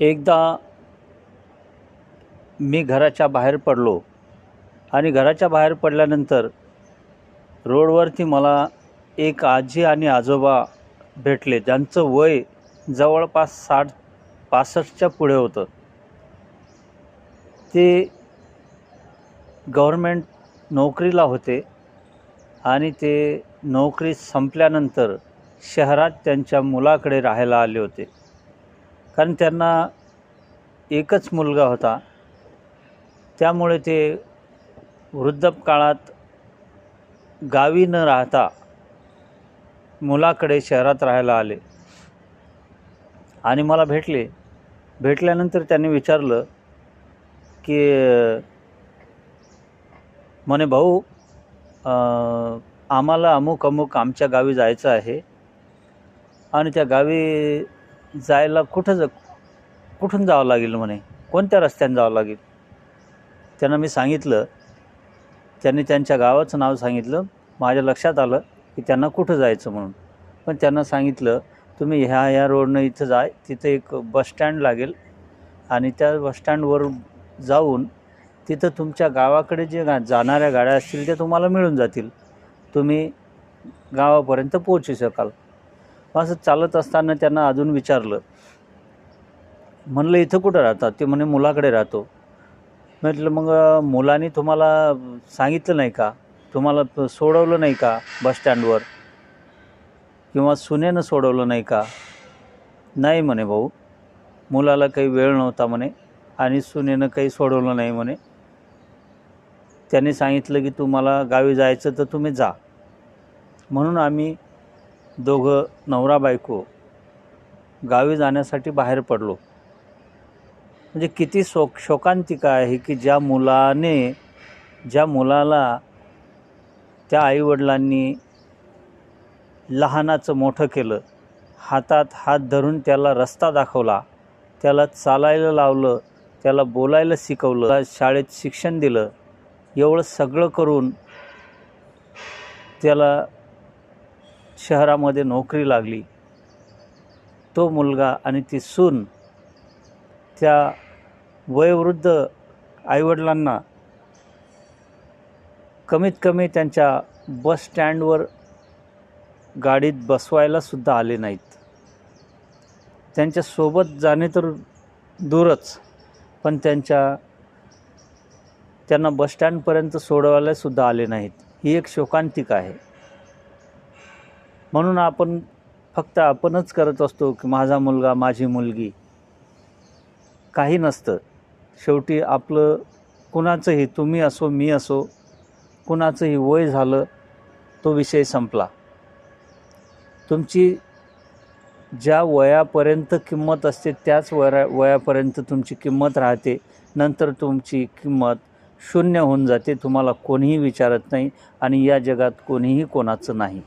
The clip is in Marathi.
एकदा मी घराच्या बाहेर पडलो आणि घराच्या बाहेर पडल्यानंतर रोडवरती मला एक आजी आणि आजोबा भेटले. ज्यांचं वय जवळपास साठ पासष्टच्या पुढे होतं. ते गव्हर्मेंट नोकरीला होते आणि ते नोकरी संपल्यानंतर शहरात त्यांच्या मुलाकडे राहायला आले होते. कारण त्यांना एकच मुलगा होता. त्यामुळे ते वृद्धकाळात गावी न राहता मुलाकडे शहरात राहायला आले. आणि मला भेटले. भेटल्यानंतर त्यांनी विचारलं की म्हणे भाऊ आम्हाला अमुक अमुक आमच्या गावी जायचं आहे. आणि त्या गावी जायला कुठं ज कुठून जावं लागेल म्हणे? कोणत्या रस्त्याने जावं लागेल? त्यांना मी सांगितलं. त्यांनी त्यांच्या गावाचं नाव सांगितलं. माझ्या लक्षात आलं की त्यांना कुठं जायचं म्हणून. पण त्यांना सांगितलं तुम्ही ह्या ह्या रोडनं इथं जाय तिथं एक बसस्टँड लागेल आणि त्या बसस्टँडवर जाऊन तिथं तुमच्या गावाकडे जे गा जाणाऱ्या गाड्या असतील त्या तुम्हाला मिळून जातील. तुम्ही गावापर्यंत पोहोचू शकाल. असं चालत असताना त्यांना अजून विचारलं. म्हणलं इथं कुठं राहतात? ते म्हणे मुलाकडे राहतो. म्हटलं मग अं, मुलाने तुम्हाला सांगितलं नाही का? तुम्हाला प- सोडवलं नाही का बसस्टँडवर किंवा सुनेनं सोडवलं नाही का? नाही म्हणे भाऊ. मुलाला काही वेळ नव्हता म्हणे. आणि सुनेनं काही सोडवलं नाही म्हणे. त्यांनी सांगितलं की तुम्हाला गावी जायचं तर तुम्ही जा. म्हणून आम्ही दोघं नवरा बायको गावी जाण्यासाठी बाहेर पडलो. म्हणजे किती शोक शोकांतिका आहे की ज्या मुलाने ज्या मुलाला त्या आईवडिलांनी लहानाचं मोठं केलं हातात हात धरून त्याला रस्ता दाखवला त्याला चालायला लावलं त्याला बोलायला शिकवलं शाळेत शिक्षण दिलं एवढं सगळं करून त्याला शहरामध्ये नोकरी लागली. तो मुलगा आणि ती सून त्या वयोवृद्ध आईवडिलांना कमीत कमी त्यांच्या बस स्टँडवर गाडीत बसवायलासुद्धा आले नाहीत. त्यांच्यासोबत जाणे तर दूरच पण त्यांच्या त्यांना बसस्टँडपर्यंत सोडवायलासुद्धा आले नाहीत. ही एक शोकांतिका आहे. म्हणून आपण फक्त आपणच करत असतो की माझा मुलगा माझी मुलगी. काही नसतं. शेवटी आपलं कुणाचंही तुम्ही असो मी असो कुणाचंही वय झालं तो विषय संपला. तुमची ज्या वयापर्यंत किंमत असते त्याच वया वयापर्यंत तुमची किंमत राहते. नंतर तुमची किंमत शून्य होऊन जाते. तुम्हाला कोणीही विचारत नाही आणि या जगात कोणीही कोणाचं नाही.